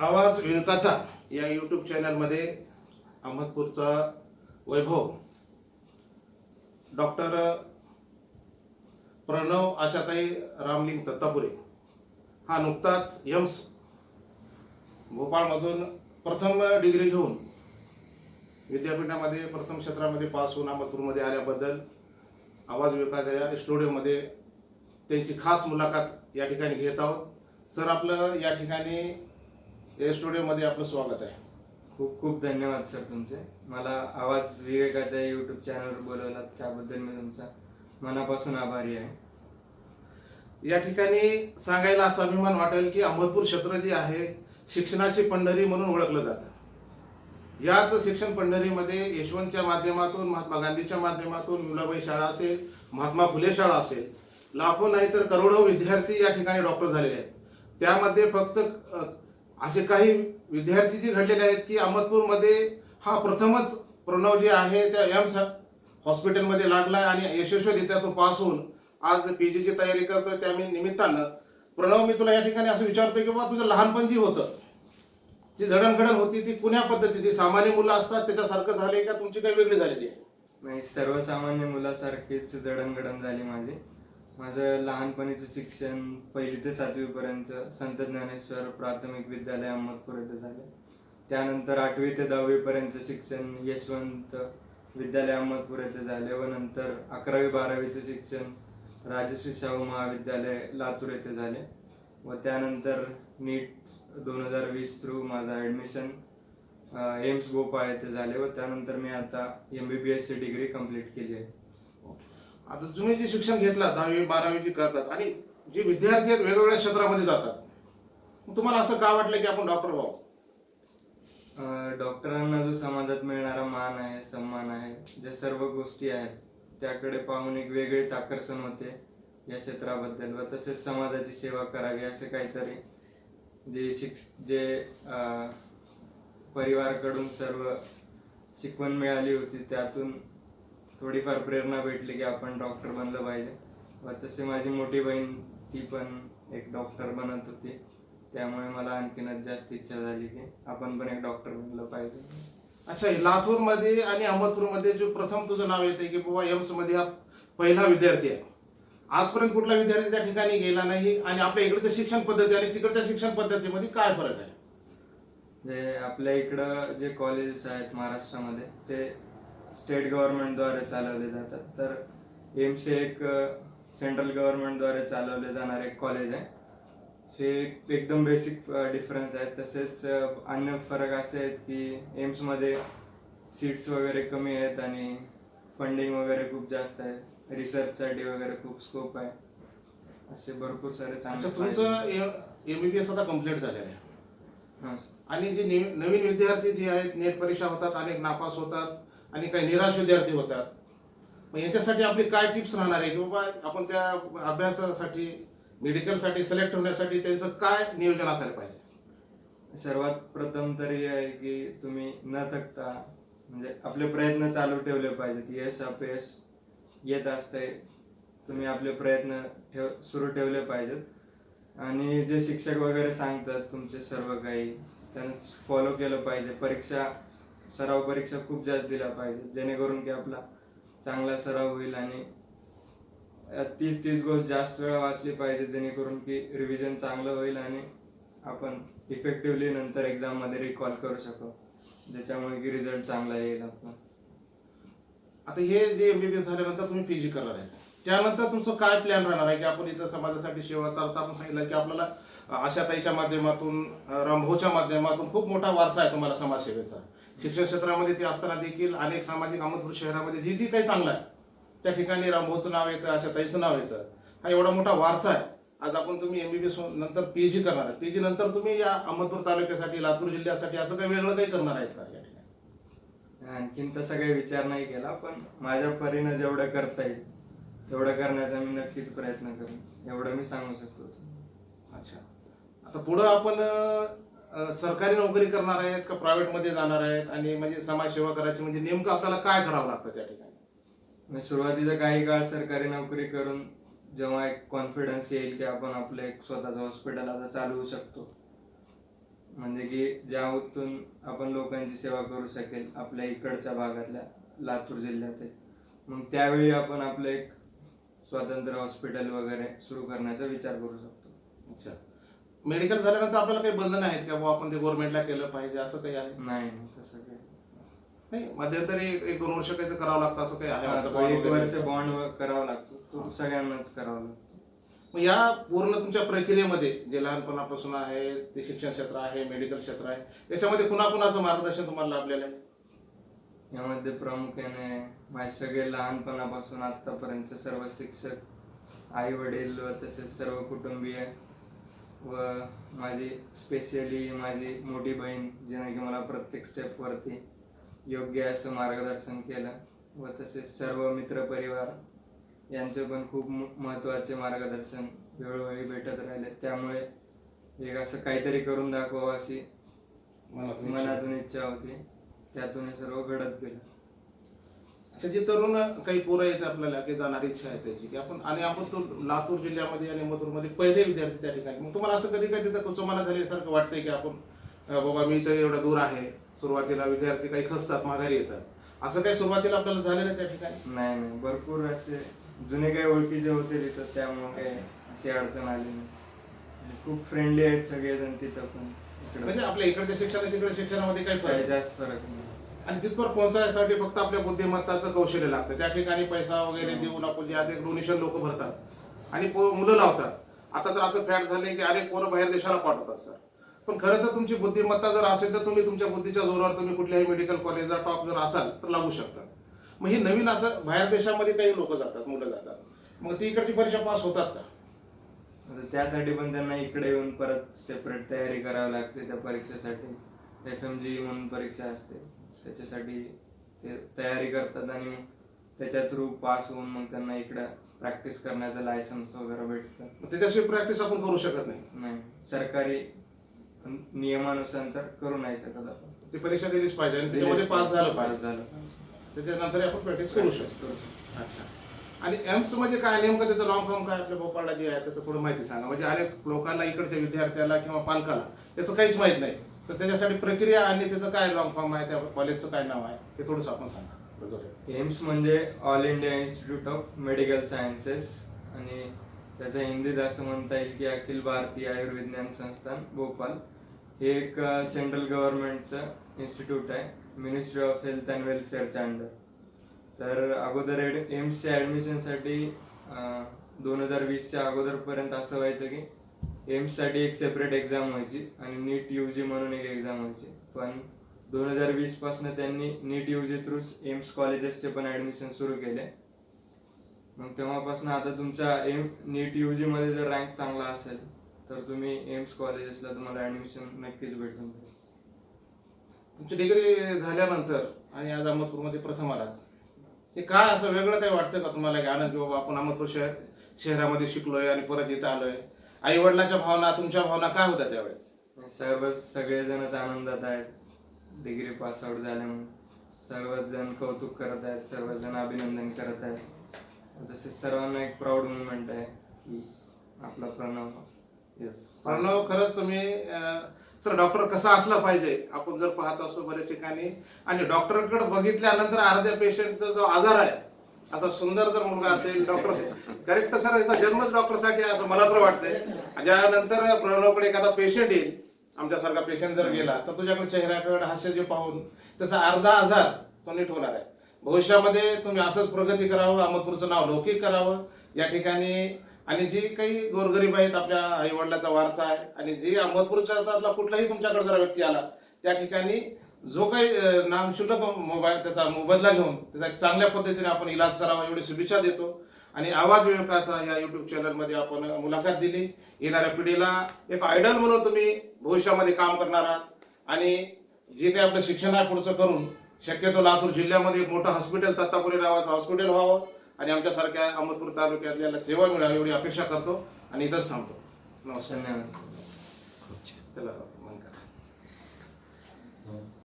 आवाज विणकाचा या यूट्यूब चॅनलमध्ये अहमदपूरचा वैभव. डॉक्टर प्रणव आशाताई रामलिंग दत्तापुरे. हा नुकताच यम्स भोपाळमधून प्रथम डिग्री घेऊन विद्यापीठामध्ये प्रथम क्षेत्रामध्ये पास होऊन अहमदपूरमध्ये आल्याबद्दल आवाज विकाच्या या स्टुडिओमध्ये त्यांची खास मुलाखत या ठिकाणी घेत आहोत. सर आपलं या ठिकाणी या स्टुडिओमध्ये आपलं स्वागत आहे. खूप खूप धन्यवाद सर तुमचे. मला आवाज विवेकाच्या यूट्यूब चॅनलवर बोलवलात त्याबद्दल मी तुमचा मनापासून आभारी आहे. या ठिकाणी सांगायला असा अभिमान वाटेल की अहमदपूर क्षेत्र जे आहे शिक्षणाची पंढरी म्हणून ओळखलं जातं. याच शिक्षण पंढरीमध्ये यशवंतच्या माध्यमातून महात्मा गांधीच्या माध्यमातून मुलाबाई शाळा असेल महात्मा फुले शाळा असेल लाखो नाही तर करोडो विद्यार्थी या ठिकाणी डॉक्टर झालेले आहेत. त्यामध्ये फक्त असे काही विद्यार्थी जे घडलेले आहेत की अहमदपूरमध्ये हा प्रथमच प्रणव जे आहे त्या एम्स हॉस्पिटलमध्ये लागला आणि यशस्वीरित्या तो पास होऊन आज पी जीची तयारी करतोय. त्या मी निमित्तानं प्रणव मी तुला या ठिकाणी असं विचारतोय की बाबा तुझं लहानपण जी होतं जी जडणघडण होती ती कुण्या पद्धतीची? सामान्य मुलं असतात त्याच्यासारखं झाले का? तुमची काही वेगळी झालेली आहे? म्हणजे सर्वसामान्य मुलासारखीच जडणघडण झाली माझी. माझं लहानपणीचं शिक्षण पहिली ते सातवीपर्यंत संत ज्ञानेश्वर प्राथमिक विद्यालय अहमदपूर येथे झाले. त्यानंतर आठवी ते दहावीपर्यंतचं शिक्षण यशवंत विद्यालय अहमदपूर येथे झाले व नंतर अकरावी बारावीचं शिक्षण राजश्री शाहू महाविद्यालय लातूर येथे झाले. व त्यानंतर नीट दोन हजार वीस थ्रू माझं ॲडमिशन एम्स भोपाळ येथे झाले व त्यानंतर मी आता एम बी बी एसची डिग्री कंप्लीट केली आहे. आता तुम्ही जे शिक्षण घेतलं दहावी बारावी जी करतात आणि जे विद्यार्थी आहेत वेगवेगळ्या क्षेत्रामध्ये जातात तुम्हाला असं का वाटलं की आपण डॉक्टर व्हावं? डॉक्टरांना जो समाजात मिळणारा मान आहे सन्मान आहे ज्या सर्व गोष्टी आहेत त्याकडे पाहून एक वेगळेच आकर्षण होते या क्षेत्राबद्दल व तसेच समाजाची सेवा करावी असे काहीतरी जे शिक्ष जे परिवाराकडून सर्व शिकवण मिळाली होती त्यातून थोडीफार प्रेरणा भेटली की आपण डॉक्टर बनलं पाहिजे. व तसे माझी मोठी बहीण ती पण एक डॉक्टर बनत होती. त्यामुळे मला आणखीनच जास्त इच्छा झाली की आपण पण एक डॉक्टर बनलं पाहिजे. अच्छा लातूरमध्ये आणि अहमदपूरमध्ये जो प्रथम तुझं नाव येते की बाबा एम्समध्ये हा पहिला विद्यार्थी आहे. आजपर्यंत कुठला विद्यार्थी त्या ठिकाणी गेला नाही आणि आपल्या इकडच्या शिक्षण पद्धती आणि तिकडच्या शिक्षण पद्धतीमध्ये काय फरक आहे? जे आपल्या इकडं जे कॉलेजेस आहेत महाराष्ट्रामध्ये ते स्टेट गव्हर्नमेंटद्वारे चालवले जातात. तर एम्स हे एक सेंट्रल गव्हर्नमेंटद्वारे चालवले जाणारे एक कॉलेज आहे. हे एक एकदम बेसिक डिफरन्स आहेत तसेच अन्य फरक असे आहेत की एम्समध्ये सीट्स वगैरे कमी आहेत आणि फंडिंग वगैरे खूप जास्त आहे. रिसर्चसाठी वगैरे खूप स्कोप आहे. असे भरपूर सारे चांगले तुमचं एमबीबीएस आता कंप्लीट झालेलं आहे. आणि जे नवीन विद्यार्थी जे आहेत नेट परीक्षा होतात अनेक नापास होतात. आणि काही निराश विद्यार्थी होतात. मग याच्यासाठी आपली काय टिप्स राहणार आहे? की बाबा आपण त्या अभ्यासासाठी मेडिकलसाठी सिलेक्ट होण्यासाठी त्यांचं काय नियोजन असायला पाहिजे? सर्वात प्रथम तरी हे आहे की तुम्ही न थकता म्हणजे आपले प्रयत्न चालू ठेवले पाहिजेत. यश अपयश येत असते तुम्ही आपले प्रयत्न ठेव सुरू ठेवले पाहिजेत. आणि जे शिक्षक वगैरे सांगतात तुमचे सर्व काही त्यांना फॉलो केलं पाहिजे. परीक्षा सराव परीक्षा खूप जास्त दिल्या पाहिजे जेणेकरून की आपला चांगला सराव होईल आणि तीच तीच गोष्ट जास्त वेळा वाचली पाहिजे जेणेकरून की रिव्हिजन चांगलं होईल आणि आपण इफेक्टिव्हली नंतर एक्झाममध्ये रिकॉल करू शकू ज्याच्यामुळे की रिझल्ट चांगला येईल आपला. आता हे जे एमबीबीएस झाल्यानंतर तुम्ही पीजी करणार आहे. त्यानंतर तुमचं काय प्लॅन राहणार आहे? की आपण इथं समाजासाठी सेवा करता आपण सांगितलं की आपल्याला आशाताईच्या माध्यमातून रंभोच्या रामभाऊच्या माध्यमातून खूप मोठा वारसा आहे तुम्हाला समाजसेवेचा. शिक्षण क्षेत्रामध्ये ते असताना देखील अनेक सामाजिक अहमदपूर शहरामध्ये जी जी काही चांगलं आहे त्या ठिकाणी रामभाऊचं नाव येतं आशाताईचं नाव येतं. हा एवढा मोठा वारसा आहे. आज आपण तुम्ही एमबीबीएस नंतर पीजी करणार आहे. पीजी नंतर तुम्ही या अहमदपूर तालुक्यासाठी लातूर जिल्ह्यासाठी असं काही वेगळं काही करणार आहेत का या ठिकाणी? आणखीन तसा काही विचार नाही केला पण माझ्या परीनं जेवढं करता येईल तेवढं करण्याचा मी नक्कीच प्रयत्न करेन. एवढं मी सांगू शकतो. अच्छा. आता पुढं आपण अं, सरकारी नोकरी करणार आहेत का प्रायव्हेटमध्ये जाणार आहेत? आणि म्हणजे समाजसेवा करायची म्हणजे नेमकं आपल्याला काय करावं लागतं त्या ठिकाणी? मी सुरुवातीचा काही काळ सरकारी नोकरी करून जेव्हा एक कॉन्फिडन्स येईल की आपण आपलं एक स्वतःचं हॉस्पिटल आता चालवू शकतो. म्हणजे की ज्यातून आपण लोकांची सेवा करू शकेल आपल्या इकडच्या भागातल्या लातूर जिल्ह्यात आहे. मग त्यावेळी आपण आपलं एक स्वतंत्र हॉस्पिटल वगैरे सुरू करण्याचा विचार करू शकतो. अच्छा. मेडिकल झाल्यानंतर आपल्याला काही बंधन आहेत का? बुवा आपण ते गव्हर्नमेंटला केलं पाहिजे असं काही आहे? नाही नाही तसं काही नाही. मध्यंतरी एक एक दोन वर्ष काही करावं लागतं असं काही आहे हा, तो एक? वर्ष बॉन्ड करावा लागतो तो सगळ्यांनाच करावा लागतो. मग या पूर्ण तुमच्या प्रक्रियेमध्ये जे लहानपणापासून आहे ते शिक्षण क्षेत्र आहे मेडिकल क्षेत्र आहे त्याच्यामध्ये कुणाकुणाचं मार्गदर्शन तुम्हाला लाभलेलं आहे? यामध्ये प्रामुख्याने माझे सगळे लहानपणापासून आतापर्यंत सर्व शिक्षक आई वडील व तसेच सर्व कुटुंबीय व माझी स्पेशली माझी मोठी बहीण जिने की मला प्रत्येक स्टेपवरती योग्य असं मार्गदर्शन केलं व तसेच सर्व मित्रपरिवार यांचे पण खूप महत्त्वाचे मार्गदर्शन वेळोवेळी भेटत राहिले त्यामुळे एक असं काहीतरी करून दाखवावं अशी. मनातून इच्छा होती त्यातून हे सर्व घडत गेलं. अच्छा जे तरुण काही पोरं आहेत आपल्याला की जाणारी इच्छा आहे त्याची की आपण आणि आपण तो लातूर जिल्ह्यामध्ये आणि मथुरमध्ये पहिले विद्यार्थी त्या ठिकाणी. मग तुम्हाला असं कधी कधी तिथं कुचोमाना झाल्यासारखं वाटतंय की आपण बाबा मी तर एवढा दूर आहे सुरुवातीला विद्यार्थी काही खचतात माघारी येतात. असं काही सुरुवातीला आपल्याला झालेलं त्या ठिकाणी? नाही नाही. भरपूर असे जुने काही ओळखीचे होते तिथं त्यामुळे काही अशी अडचण आली नाही. खूप फ्रेंडली आहेत सगळेजण तिथं पण. म्हणजे आपल्या इकडच्या शिक्षण आणि तिकडे शिक्षणामध्ये काही फरक काही? जास्त फरक नाही. आणि तिथपर्यंत पोहोचायसाठी फक्त आपल्या बुद्धिमत्ताचं कौशल्य लागतं. त्या ठिकाणी पैसा वगैरे देऊन आपण जे आता डोनेशन लोक भरतात. आणि पो- मुलं लावतात. आता तर असं फॅट झाले की अरे पोरं बाहेर देशाला पाठवतात सर. पण खरं तर तुमची बुद्धिमत्ता जर असेल तर तुम्ही तुमच्या बुद्धीच्या जोरावर तुम्ही कुठल्याही मेडिकल कॉलेजला टॉप जर असाल तर लागू शकतात मग ही नवीन असं बाहेर देशामध्ये काही लोक जातात मुलं जातात. मग ती इकडची परीक्षा पास होतात का? आता त्यासाठी पण त्यांना इकडे येऊन परत सेपरेट तयारी करावी लागते त्या परीक्षेसाठी. एफ एम जी म्हणून परीक्षा असते. त्याच्यासाठी ते तयारी करतात आणि त्याच्या थ्रू पास होऊन मग त्यांना इकडं प्रॅक्टिस करण्याचं लायसन्स वगैरे भेटतं. मग त्याच्याशिवाय प्रॅक्टिस आपण करू शकत नाही. नाही. सरकारी नियमानुसार तर करू नाही शकत आपण. ती परीक्षा दिलीच पाहिजे आणि त्याच्यामध्ये पास झालं पास पाहिजे. झालं. त्याच्यानंतर आपण प्रॅक्टिस करू शकतो. अच्छा. आणि एम्स म्हणजे काय? नेमकं त्याचं लॉंग फॉर्म काय आपल्या भोपाळला जे आहे त्याचं थोडं माहिती सांगा. म्हणजे अनेक लोकांना इकडच्या विद्यार्थ्याला किंवा पालकाला त्याचं काहीच माहीत नाही. तर त्याच्यासाठी प्रक्रिया आणि त्याचं काय लॉंग फॉर्म आहे? त्या कॉलेजचं काय नाव आहे? ते थोडंसं आपण सांगा. एम्स म्हणजे all India institute of medical sciences आणि त्याचं हिंदीत असं म्हणता येईल की अखिल भारतीय आयुर्विज्ञान संस्थान भोपाल हे एक सेंट्रल गव्हर्नमेंटचं इन्स्टिट्यूट आहे. मिनिस्ट्री ऑफ हेल्थ अँड वेलफेअरच्या अंडर तर अगोदर एड एम्सच्या ॲडमिशनसाठी दोन हजार वीसच्या अगोदरपर्यंत असं व्हायचं की एम्ससाठी एक सेपरेट एक्झाम व्हायची आणि नीट यू जी म्हणून एक एक्झाम व्हायची. पण दोन हजार वीसपासून त्यांनी NEET U G through AIIMS कॉलेजेसचे पण ऍडमिशन सुरू केले. मग तेव्हापासून आता तुमचा एम नीट यू जीमध्ये जर रँक चांगला असेल तर तुम्ही एम्स कॉलेजेसला तुम्हाला ऍडमिशन नक्कीच भेटून जाईल. तुमची डिग्री झाल्यानंतर आणि आज अहमदपूरमध्ये प्रथम आलात. हे काय असं वेगळं काही वाटतं का तुम्हाला की आनंद की बाबा आपण अहमदपूर शहर शहरामध्ये शिकलोय आणि परत इथं आलोय? आई वडिलांच्या भावना तुमच्या भावना काय होत्या त्यावेळेस? सर्व सगळेजणच आनंदात आहेत. डिग्री पास आउट झाल्यामुळे सर्वच जण कौतुक करत आहेत सर्वजण अभिनंदन करत आहेत. तसेच सर्वांना एक प्राऊड मुवमेंट आहे की आपला प्रणव. येस प्रणव खरंच तुम्ही सर डॉक्टर कसा असला पाहिजे? आपण जर पाहत असतो बऱ्याच ठिकाणी. आणि डॉक्टरकडे बघितल्यानंतर अर्ध्या पेशंटचा जो आजार आहे असा सुंदर जर मुलगा असेल डॉक्टर करेक्ट सर याचा जन्मच डॉक्टरसाठी आहे असं मला तर वाटतंय. आणि ज्यानंतर प्रणवकडे एखादा पेशंट येईल आमच्यासारखा पेशंट जर गेला तर तुझ्याकडे चेहऱ्याकडे हास्य जे पाहून त्याचा अर्धा आजार तो नीट होणार आहे. भविष्यामध्ये तुम्ही असंच प्रगती करावं अहमदपूरचं नाव लौकिक करावं. या ठिकाणी आणि जी काही गोरगरीब आहेत आपल्या आईवडिलाचा वारसा आहे आणि जी अहमदपूर शहरातला कुठलाही तुमच्याकडे जर व्यक्ती आला त्या ठिकाणी जो काही अं, नामशुल्क मोबाईल त्याचा मोबदला घेऊन त्याचा एक चांगल्या पद्धतीने आपण इलाज करावा एवढी शुभेच्छा देतो. आणि आवाज विवेकाचा या युट्यूब चॅनलमध्ये आपण मुलाखत दिली. येणाऱ्या पिढीला एक आयडल म्हणून तुम्ही भविष्यामध्ये काम करणार आहात. आणि जे काही आपलं शिक्षण आहे पुढचं करून शक्यतो लातूर जिल्ह्यामध्ये एक मोठं हॉस्पिटल तत्तापुरी नावाचं हॉस्पिटल व्हावं. आणि आमच्यासारख्या अहमदपूर तालुक्यातल्याला सेवा मिळावी एवढी अपेक्षा करतो आणि इथंच थांबतो. नमस्कार. चला.